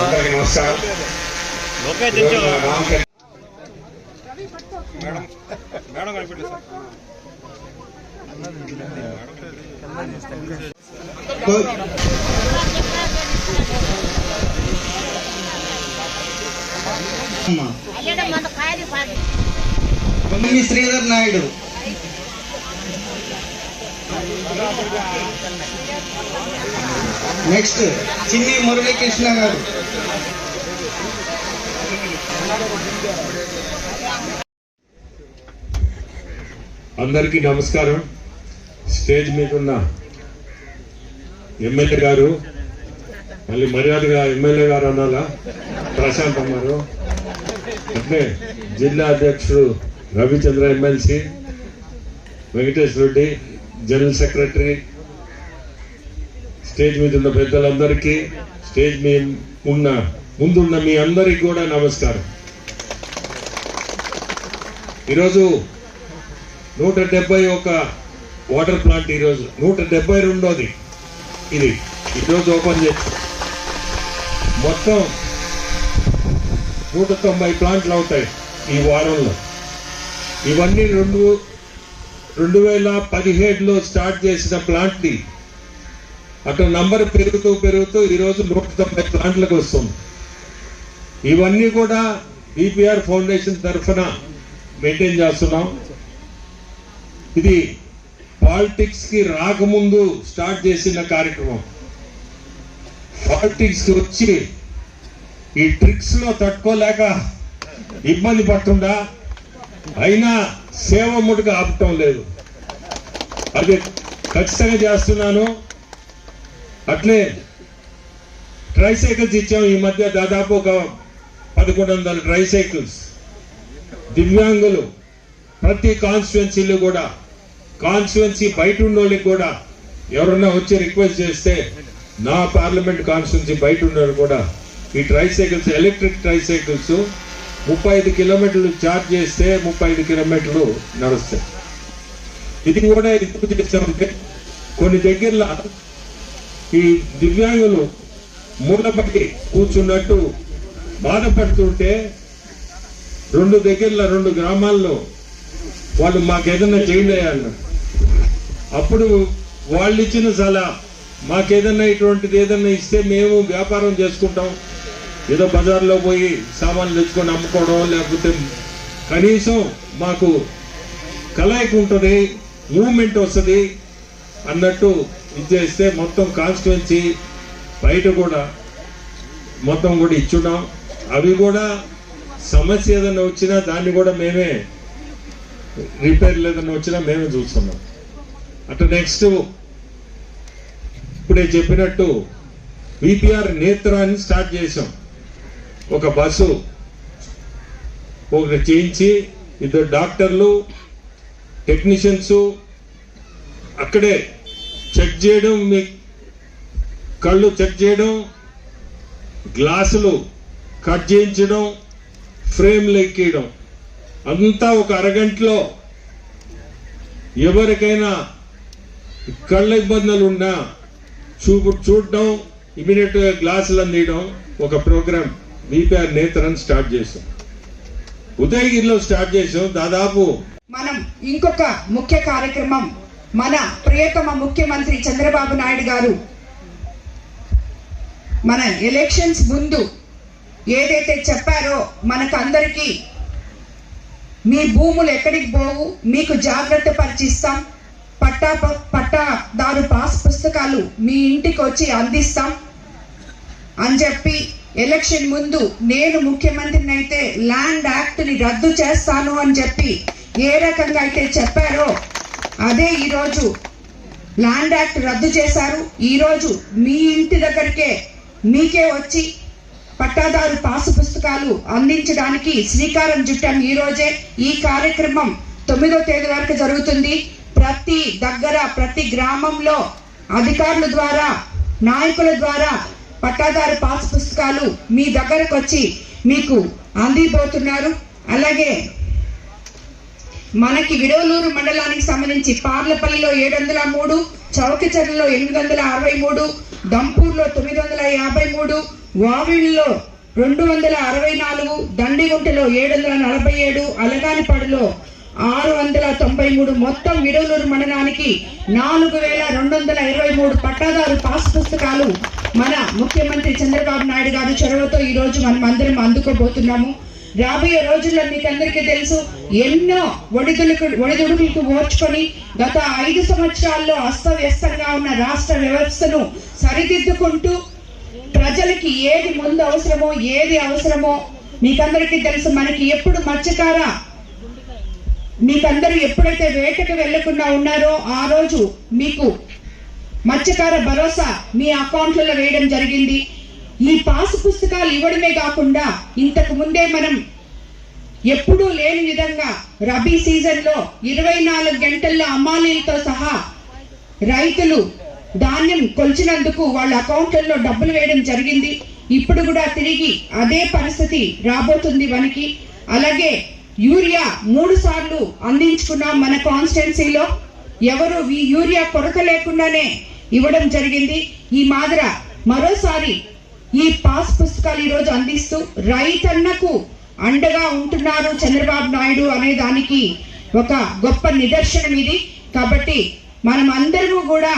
అందరికీ నమస్కారం రామకృష్ణ మేడం కనిపెట్టి సార్ అయ్యడం మన కాయలు శ్రీధర్ నాయుడు. నెక్స్ట్ చిన్ని మురళీకృష్ణ గారు. అందరికీ నమస్కారం. స్టేజ్ మీద ఉన్న ఎమ్మెల్యే గారు మళ్ళీ మర్యాదగా ఎమ్మెల్యే గారు అనాలా ప్రశాంత్ అన్నారు జిల్లా అధ్యక్షుడు Ravichandra MLC Venkatesh Reddy general secretary stage మీద ఉన్న పెద్దలందరికీ స్టేజ్ మీద ఉన్న ముందున్న మీ అందరికి కూడా నమస్కారం. ఈరోజు నూట డెబ్బై ఒక వాటర్ ప్లాంట్ ఈరోజు నూట డెబ్బై రెండోది. ఇది ఈరోజు ఓపెన్ చేసి మొత్తం నూట తొంభై ప్లాంట్లు అవుతాయి ఈ వారంలో. ఇవన్నీ రెండు రెండు వేల పదిహేడులో స్టార్ట్ చేసిన ప్లాంట్ని అటు నంబర్ పెరుగుతూ పెరుగుతూ ఈరోజు నూట తొంభై ప్లాంట్లకు వస్తుంది. ఇవన్నీ కూడా బీపీఆర్ ఫౌండేషన్ తరఫున మెయింటైన్ చేస్తున్నాం. ఇది పాలిటిక్స్కి రాకముందు స్టార్ట్ చేసిన కార్యక్రమం. పాలిటిక్స్కి వచ్చి ఈ ట్రిక్స్లో తట్టుకోలేక ఇబ్బంది పడుతుందా అయినా సేవ ముడుగా ఆపటం లేదు. అది ఖచ్చితంగా చేస్తున్నాను. అట్లే ట్రైసైకిల్స్ ఇచ్చాం ఈ మధ్య దాదాపు ఒక పదకొండు వందల ట్రైసైకిల్స్ దివ్యాంగులు ప్రతి కాన్స్టిట్యున్సీలు కూడా కాన్స్టిట్యున్సీ బయట ఉన్నోళ్ళకి కూడా ఎవరన్నా వచ్చి రిక్వెస్ట్ చేస్తే నా పార్లమెంట్ కాన్స్టిట్యున్సీ బయట ఉన్నోళ్ళు కూడా ఈ ట్రైసైకిల్స్ ఎలక్ట్రిక్ ట్రైసైకిల్స్ ముప్పై ఐదు కిలోమీటర్లు ఛార్జ్ చేస్తే ముప్పై ఐదు కిలోమీటర్లు నడుస్తాయి. ఇది కూడా ఎందుకు చేస్తామంటే కొన్ని దగ్గరలో ఈ దివ్యాంగులు మూలపడి కూర్చున్నట్టు బాధపడుతుంటే రెండు దగ్గరలో రెండు గ్రామాల్లో వాళ్ళు మాకు ఏదైనా చేయండి అన్నారు. అప్పుడు వాళ్ళు ఇచ్చిన సలహా మాకేదన్నా ఇటువంటిది ఏదన్నా ఇస్తే మేము వ్యాపారం చేసుకుంటాం ఏదో బజార్లో పోయి సామాన్లు తెచ్చుకొని అమ్ముకోవడం లేకపోతే కనీసం మాకు కలయిక ఉంటుంది మూమెంట్ వస్తుంది అన్నట్టు ఇచ్చేస్తే మొత్తం కాన్స్టిట్యున్సీ బయట కూడా మొత్తం కూడా ఇచ్చున్నాం. అవి కూడా సమస్య ఏదైనా వచ్చినా దాన్ని కూడా మేమే రిపేర్లు ఏదైనా వచ్చినా మేమే చూస్తున్నాం. అటు నెక్స్ట్ ఇప్పుడే చెప్పినట్టు విపిఆర్ నేత్రాన్ని స్టార్ట్ చేసాం ఒక బస్సు ఒకటి చేయించి ఇద్దరు డాక్టర్లు టెక్నీషియన్స్ అక్కడే చెక్ చేయడం మీ కళ్ళు చెక్ చేయడం గ్లాసులు కట్ చేయించడం ఫ్రేమ్లు ఎక్కియడం. అంతా ఒక అరగంటలో ఎవరికైనా కళ్ళ ఇబ్బందులు ఉన్నా చూపు చూడడం ఇమీడియట్గా గ్లాసులు అందియడం ఒక ప్రోగ్రామ్. బీపీఆర్ నేత్రన్ స్టార్ట్ చేసాం ఉదయగిరిలో స్టార్ట్ చేసాం దాదాపు. మనం ఇంకొక ముఖ్య కార్యక్రమం మన ప్రియతమ ముఖ్యమంత్రి చంద్రబాబు నాయుడు గారు మన ఎలక్షన్స్ ముందు ఏదైతే చెప్పారో మనకు అందరికీ మీ భూములు ఎక్కడికి పోవు మీకు జాగ్రత్త పరిచిస్తాం పట్టా పట్టాదారు పాస్ పుస్తకాలు మీ ఇంటికి వచ్చి అందిస్తాం అని చెప్పి ఎలక్షన్ ముందు నేను ముఖ్యమంత్రిని అయితే ల్యాండ్ యాక్ట్ని రద్దు చేస్తాను అని చెప్పి ఏ రకంగా అయితే చెప్పారో అదే ఈరోజు ల్యాండ్ యాక్ట్ రద్దు చేశారు. ఈరోజు మీ ఇంటి దగ్గరికే మీకే వచ్చి పట్టాదారు పాసు పుస్తకాలు అందించడానికి శ్రీకారం చుట్టాం ఈరోజే. ఈ కార్యక్రమం తొమ్మిదో తేదీ వరకు జరుగుతుంది. ప్రతి దగ్గర ప్రతి గ్రామంలో అధికారుల ద్వారా నాయకుల ద్వారా పట్టాదారు పాస్ పుస్తకాలు మీ దగ్గరకు వచ్చి మీకు అందిపోతున్నారు అలాగే మనకి విడవలూరు మండలానికి సంబంధించి పార్లపల్లిలో ఏడు వందల మూడు చౌకచర్లలో ఎనిమిది వందల అరవై మూడు దంపూర్లో తొమ్మిది వందల యాభై మూడు వావిల్లో రెండు వందల అరవై నాలుగు దండిగుంటలో ఏడు వందల నలభై ఏడు అలగానిపాడులో ఆరు వందల తొంభై మూడు. మొత్తం విడవలూరు మండలానికి నాలుగు వేల రెండు వందల ఇరవై మూడు పట్టాదారు పాస్ పుస్తకాలు మన ముఖ్యమంత్రి చంద్రబాబు నాయుడు గారి చొరవతో ఈ రోజు మనం అందరం అందుకోబోతున్నాము. రాబోయే రోజుల్లో మీకు అందరికీ తెలుసు ఎన్నో ఒడిదుడుకు ఒడిదుడుకులకు ఓర్చుకొని గత ఐదు సంవత్సరాల్లో అస్తవ్యస్తంగా ఉన్న రాష్ట్ర వ్యవస్థను సరిదిద్దుకుంటూ ప్రజలకి ఏది ముందు అవసరమో ఏది అవసరమో మీకందరికీ తెలుసు మనకి ఎప్పుడు మత్స్యకార మీకందరూ ఎప్పుడైతే వేటకు వెళ్ళకుండా ఉన్నారో ఆ రోజు మీకు మత్స్యకార భరోసా మీ అకౌంట్లలో వేయడం జరిగింది. ఈ పాసు పుస్తకాలు ఇవ్వడమే కాకుండా ఇంతకు ముందే మనం ఎప్పుడూ లేని విధంగా రబీ సీజన్లో ఇరవై నాలుగు గంటల్లో అమ్మాలీలతో సహా రైతులు ధాన్యం కొలిచినందుకు వాళ్ళ అకౌంట్లలో డబ్బులు వేయడం జరిగింది. ఇప్పుడు కూడా తిరిగి అదే పరిస్థితి రాబోతుంది మనకి. అలాగే యూరియా మూడు సార్లు అందించుకున్నాం మన కాన్స్టిట్యున్సీలో. ఎవరు ఈ యూరియా కొరత లేకుండానే ఇవ్వడం జరిగింది. ఈ మాదిర మరోసారి ఈ పాస్ పుస్తకాలు ఈ రోజు అందిస్తూ రైతన్నకు అండగా ఉంటున్నారు చంద్రబాబు నాయుడు అనే దానికి ఒక గొప్ప నిదర్శనం ఇది. కాబట్టి మనం అందరము కూడా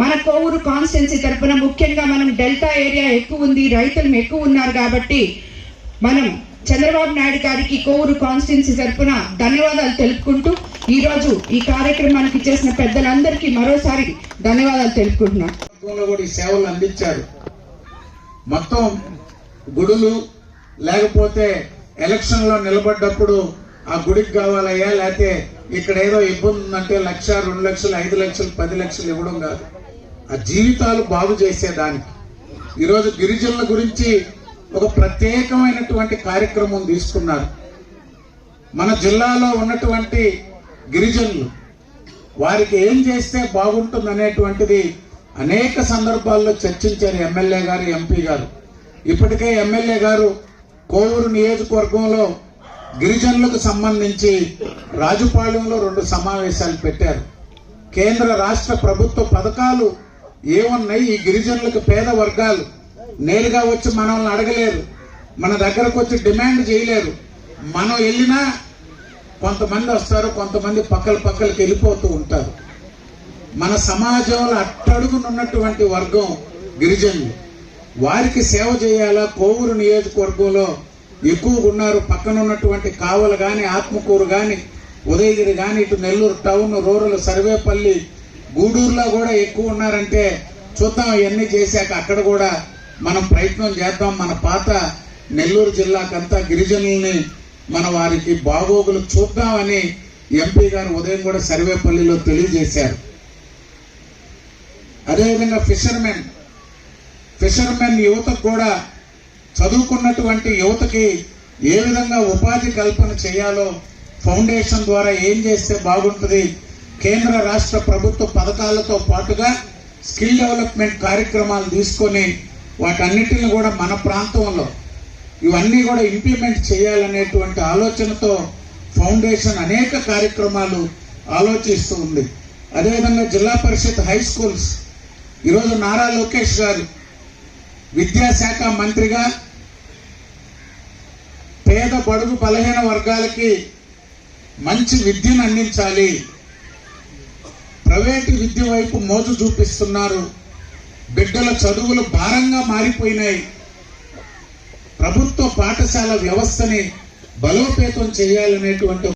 మన కోవూరు కాన్స్టిట్యున్సీ తరపున ముఖ్యంగా మనం డెల్టా ఏరియా ఎక్కువ ఉంది రైతులు ఎక్కువ ఉన్నారు కాబట్టి మనం చంద్రబాబు నాయుడు గారికి కోవూరు కాన్స్టిట్యున్సీ తరపున ధన్యవాదాలు తెలుపుకుంటూ ఈ రోజు ఈ కార్యక్రమానికి చేసిన పెద్దలందరికీ మరోసారి ధన్యవాదాలు తెలుపుకుంటున్నాను కూడా ఈ సేవలు అందించారు. మొత్తం గుడులు లేకపోతే ఎలక్షన్లో నిలబడ్డప్పుడు ఆ గుడికి కావాలయ్యా లేకపోతే ఇక్కడ ఏదో ఇబ్బంది ఉందంటే లక్ష రెండు లక్షలు ఐదు లక్షలు పది లక్షలు ఇవ్వడం కాదు. ఆ జీవితాలు బాగు చేసేదానికి. ఈరోజు గిరిజనుల గురించి ఒక ప్రత్యేకమైనటువంటి కార్యక్రమం తీసుకున్నారు. మన జిల్లాలో ఉన్నటువంటి గిరిజనులు. వారికి ఏం చేస్తే బాగుంటుంది అనేటువంటిది అనేక సందర్భాల్లో చర్చించారు ఎమ్మెల్యే గారు ఎంపీ గారు. ఇప్పటికే ఎమ్మెల్యే గారు కోవూరు నియోజకవర్గంలో గిరిజనులకు సంబంధించి రాజుపాళ్యంలో రెండు సమావేశాలు పెట్టారు. కేంద్ర రాష్ట్ర ప్రభుత్వ పథకాలు ఏమున్నాయి ఈ గిరిజనులకు పేద వర్గాలు నేరుగా వచ్చి మనల్ని అడగలేరు. మన దగ్గరకు వచ్చి డిమాండ్ చేయలేరు. మనం వెళ్ళినా కొంతమంది వస్తారు కొంతమంది పక్కల పక్కలకి వెళ్ళిపోతూ ఉంటారు. మన సమాజంలో అట్టడుగునున్నటువంటి వర్గం గిరిజనులు. వారికి సేవ చేయాలా? కోవూరు నియోజకవర్గంలో ఎక్కువగా ఉన్నారు. పక్కన ఉన్నటువంటి కావలు కానీ ఆత్మకూరు కానీ ఉదయగిరి కానీ ఇటు నెల్లూరు టౌన్ రూరల్ సర్వేపల్లి గూడూరులో కూడా ఎక్కువ ఉన్నారంటే చూద్దాం ఇవన్నీ చేశాక అక్కడ కూడా మనం ప్రయత్నం చేద్దాం. మన పాత నెల్లూరు జిల్లాకంతా గిరిజనుల్ని మన వారికి బాగోగులు చూద్దామని ఎంపీ గారు ఉదయం కూడా సర్వేపల్లిలో తెలియజేశారు. అదేవిధంగా ఫిషర్మెన్ ఫిషర్మెన్ యువతకు కూడా చదువుకున్నటువంటి యువతకి ఏ విధంగా ఉపాధి కల్పన చేయాలో ఫౌండేషన్ ద్వారా ఏం చేస్తే బాగుంటుంది కేంద్ర రాష్ట్ర ప్రభుత్వ పథకాలతో పాటుగా స్కిల్ డెవలప్మెంట్ కార్యక్రమాలు తీసుకొని వాటన్నిటిని కూడా మన ప్రాంతంలో ఇవన్నీ కూడా ఇంప్లిమెంట్ చేయాలనేటువంటి ఆలోచనతో ఫౌండేషన్ అనేక కార్యక్రమాలు ఆలోచిస్తూ ఉంది. అదేవిధంగా జిల్లా పరిషత్ హై స్కూల్స్ ఈరోజు నారా లోకేష్ గారు విద్యాశాఖ మంత్రిగా పేద బడుగు బలహీన వర్గాలకి మంచి విద్యను అందించాలి. ప్రైవేటు విద్య వైపు మోజు చూపిస్తున్నారు. బిడ్డల చదువులు భారంగా మారిపోయినాయి. ప్రభుత్వ పాఠశాల వ్యవస్థని బలోపేతం చేయాలనేటువంటి